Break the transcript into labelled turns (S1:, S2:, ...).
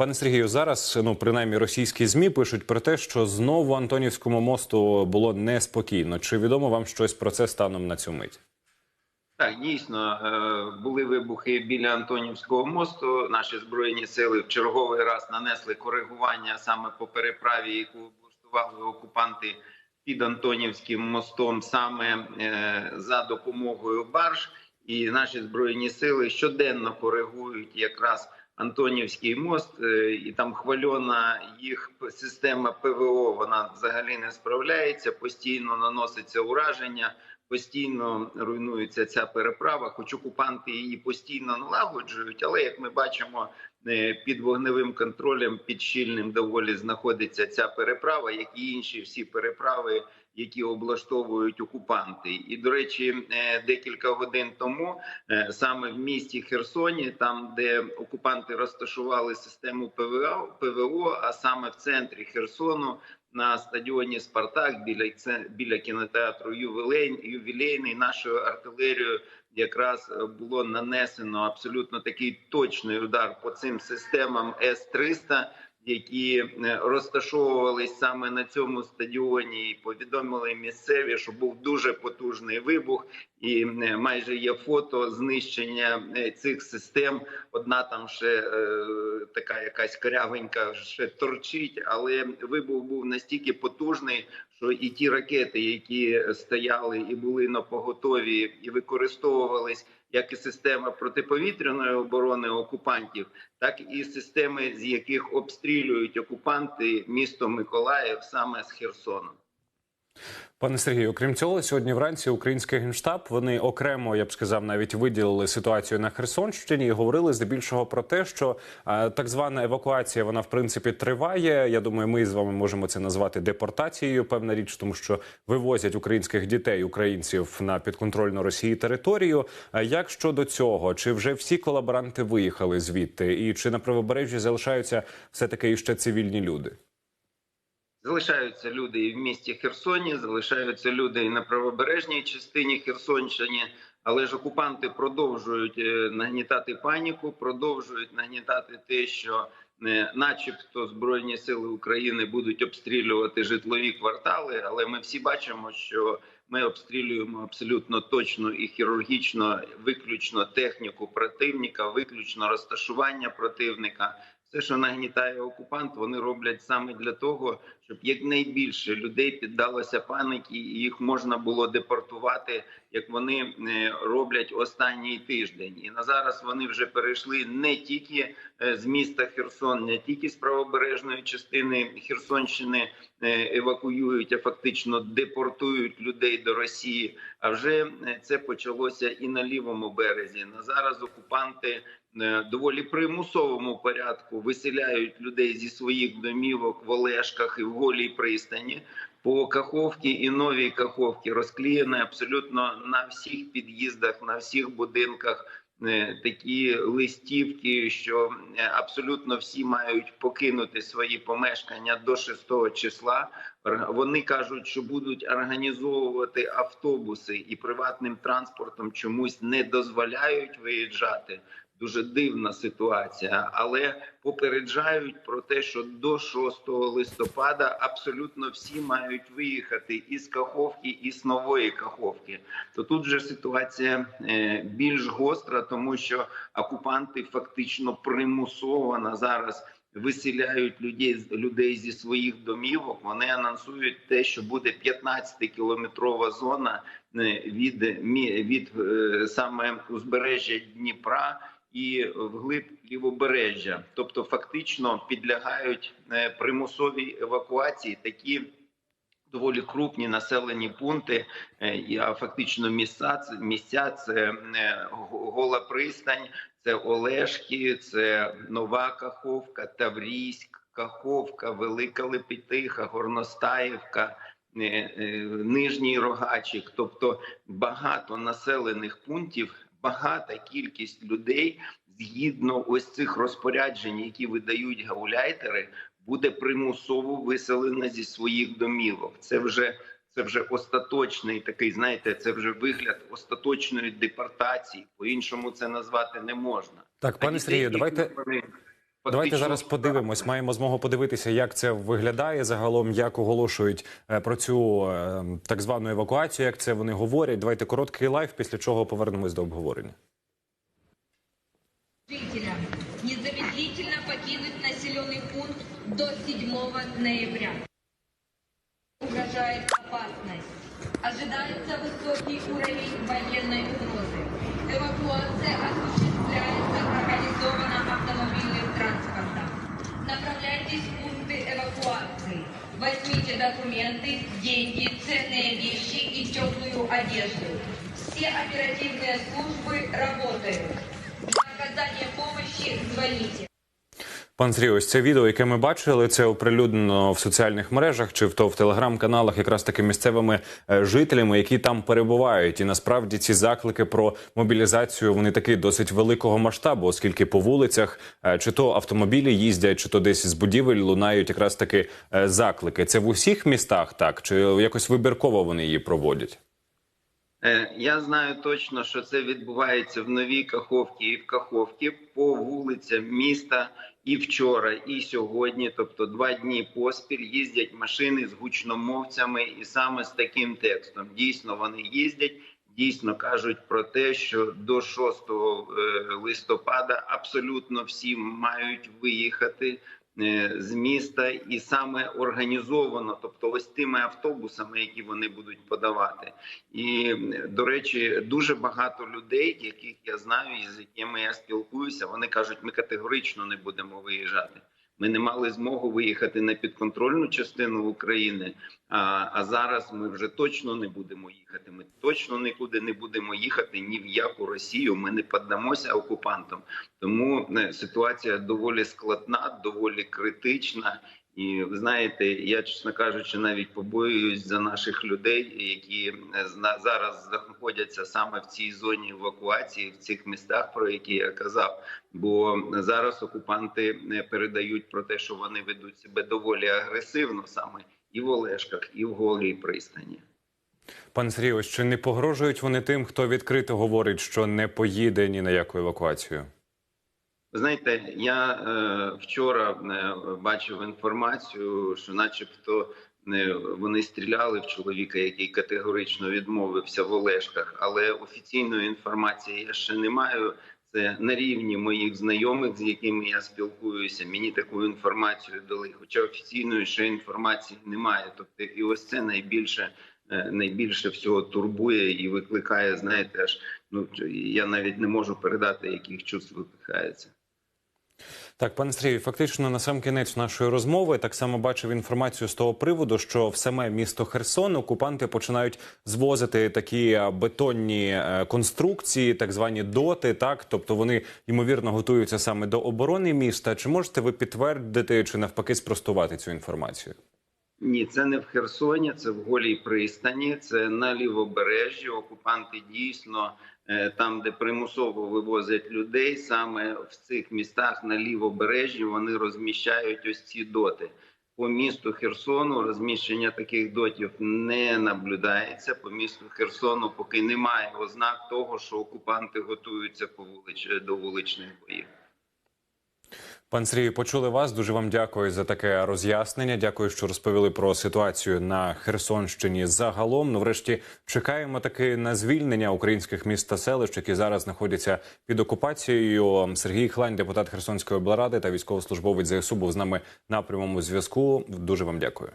S1: Пане Сергію, зараз ну принаймні російські змі пишуть про те, що знову Антонівському мосту було неспокійно. Чи відомо вам щось про це станом на цю мить?
S2: Так, дійсно е, були вибухи біля Антонівського мосту. Наші збройні сили в черговий раз нанесли коригування саме по переправі, яку облаштували окупанти під Антонівським мостом, саме е, за допомогою барж. І наші збройні сили щоденно коригують якраз Антонівський мост, е, і там хвальона їх система ПВО. Вона взагалі не справляється, постійно наноситься ураження постійно руйнується ця переправа, хоч окупанти її постійно налагоджують. Але як ми бачимо, е, під вогневим контролем, під щільним доволі знаходиться ця переправа, як і інші всі переправи, які облаштовують окупанти. І до речі, е, декілька годин тому е, саме в місті Херсоні, там де окупанти розташували систему ПВО, ПВО, а саме в центрі Херсону на стадіоні Спартак біля біля кінотеатру Ювілей, ювілейний нашою артилерією якраз було нанесено абсолютно такий точний удар по цим системам С 300 які е, розташовувались саме на цьому стадіоні, і повідомили місцеві, що був дуже потужний вибух, і е, майже є фото знищення е, цих систем. Одна там ще е, така якась корявенька ще торчить, але вибух був настільки потужний, що і ті ракети, які стояли і були на поготові, і використовувались як і система протиповітряної оборони окупантів, так і системи, з яких обстрілюють окупанти місто Миколаїв саме з Херсону.
S1: Пане Сергію, окрім цього, сьогодні вранці український генштаб вони окремо, я б сказав, навіть виділили ситуацію на Херсонщині і говорили здебільшого про те, що е, так звана евакуація вона в принципі триває. Я думаю, ми з вами можемо це назвати депортацією. Певна річ, тому що вивозять українських дітей, українців на підконтрольну Росії територію. А як щодо цього, чи вже всі колаборанти виїхали звідти, і чи на правобережжі залишаються все таки ще цивільні люди?
S2: Залишаються люди і в місті Херсоні, залишаються люди і на правобережній частині Херсонщини, але ж окупанти продовжують е, нагнітати паніку, продовжують нагнітати те, що е, начебто збройні сили України будуть обстрілювати житлові квартали. Але ми всі бачимо, що ми обстрілюємо абсолютно точно і хірургічно, виключно техніку противника, виключно розташування противника. Все, що нагнітає окупант, вони роблять саме для того, щоб якнайбільше людей піддалося паніки, і їх можна було депортувати, як вони е, роблять останній тиждень. І на зараз вони вже перейшли не тільки е, з міста Херсон, не тільки з правобережної частини Херсонщини е, евакуюють, а фактично депортують людей до Росії. А вже це почалося і на лівому березі. На зараз окупанти. Доволі примусовому порядку виселяють людей зі своїх домівок в Олешках і в голій пристані. По Каховці і новій Каховці розклеєні абсолютно на всіх під'їздах, на всіх будинках е, такі листівки, що е, абсолютно всі мають покинути свої помешкання до 6 числа. Вони кажуть, що будуть організовувати автобуси і приватним транспортом чомусь не дозволяють виїжджати дуже дивна ситуація, але попереджають про те, що до 6 листопада абсолютно всі мають виїхати із Каховки і з нової Каховки. То тут вже ситуація е, більш гостра, тому що окупанти фактично примусово зараз. Виселяють людей людей зі своїх домівок. Вони анонсують те, що буде 15 кілометрова зона е, від від е, саме узбережжя Дніпра і вглиб лівобережжя, тобто фактично підлягають е, примусовій евакуації такі. Доволі крупні населені пункти, е, а фактично місця місця це е, гола пристань, це Олешки, це Нова Каховка, Таврійськ, Каховка, Велика Лепетиха, Горностаївка, Нижній Рогачик. Тобто багато населених пунктів багата кількість людей згідно ось цих розпоряджень, які видають гауляйтери, буде примусово виселена зі своїх домівок. Це вже це вже остаточний такий. Знаєте, це вже вигляд остаточної депортації. По іншому це назвати не можна.
S1: Так, пане Сергію, давайте. Давайте зараз подивимось. Маємо змогу подивитися, як це виглядає загалом, як оголошують е, про цю е, так звану евакуацію, як це вони говорять. Давайте короткий лайв, після чого повернемось до обговорення.
S3: жителям незамедлительно покинуть населенный пункт до 7 ноября. Угрожает опасность. Ожидается высокий уровень военной угрозы. Эвакуация осуществляется организованно автомобильным транспортом. Направляйтесь в пункты эвакуации. Возьмите документы, деньги, ценные вещи и теплую одежду. Все оперативные службы работают. Для оказания помощи звоните.
S1: Пан Сергій, ось це відео, яке ми бачили, це оприлюднено в соціальних мережах чи в то в телеграм-каналах, якраз таки місцевими е, жителями, які там перебувають. І насправді ці заклики про мобілізацію вони таки досить великого масштабу, оскільки по вулицях е, чи то автомобілі їздять, чи то десь з будівель лунають якраз таки е, заклики. Це в усіх містах так, чи якось вибірково вони її проводять?
S2: Е, Я знаю точно, що це відбувається в Новій Каховці і в Каховці по вулицям міста і вчора, і сьогодні. Тобто два дні поспіль їздять машини з гучномовцями, і саме з таким текстом. Дійсно, вони їздять. Дійсно кажуть про те, що до 6 е, листопада абсолютно всі мають виїхати з міста, і саме організовано, тобто ось тими автобусами, які вони будуть подавати. І до речі, дуже багато людей, яких я знаю, і з якими я спілкуюся, вони кажуть, ми категорично не будемо виїжджати. Ми не мали змогу виїхати на підконтрольну частину України. А, а зараз ми вже точно не будемо їхати. Ми точно нікуди не будемо їхати ні в яку Росію. Ми не піддамося окупантам. Тому е, ситуація доволі складна, доволі критична. І ви знаєте, я чесно кажучи, навіть побоююсь за наших людей, які е, зараз знаходяться саме в цій зоні евакуації, в цих містах, про які я казав. Бо зараз окупанти е, передають про те, що вони ведуть себе доволі агресивно, саме і в Олешках, і в Голій пристані.
S1: Пане Сергію, чи не погрожують вони тим, хто відкрито говорить, що не поїде ні на яку евакуацію?
S2: Ви знаєте, я е, вчора е, бачив інформацію, що, начебто, е, вони стріляли в чоловіка, який категорично відмовився в Олешках, але офіційної інформації я ще не маю. Це на рівні моїх знайомих, з якими я спілкуюся. Мені таку інформацію дали. Хоча офіційної ще інформації немає. Тобто, і ось це найбільше, е, найбільше всього турбує і викликає. Знаєте, аж ну я навіть не можу передати, яких чувств викликається.
S1: Так, пане Сергію, фактично на сам кінець нашої розмови так само бачив інформацію з того приводу, що в саме місто Херсон окупанти починають звозити такі бетонні е, конструкції, так звані доти. Так, тобто вони ймовірно готуються саме до оборони міста. Чи можете ви підтвердити чи навпаки спростувати цю інформацію?
S2: Ні, це не в Херсоні, це в голій пристані, це на лівобережжі. Окупанти дійсно е, там, де примусово вивозять людей, саме в цих містах на лівобережжі вони розміщають ось ці доти. По місту Херсону розміщення таких дотів не наблюдається. По місту Херсону поки немає ознак того, що окупанти готуються по вулич... до вуличних боїв.
S1: Пан Сергій, почули вас. Дуже вам дякую за таке роз'яснення. Дякую, що розповіли про ситуацію на Херсонщині. Загалом, ну врешті, чекаємо таки на звільнення українських міст та селищ, які зараз знаходяться під окупацією. Сергій Хлань, депутат Херсонської облради та військовослужбовець ЗСУ, був з нами на прямому зв'язку. Дуже вам дякую.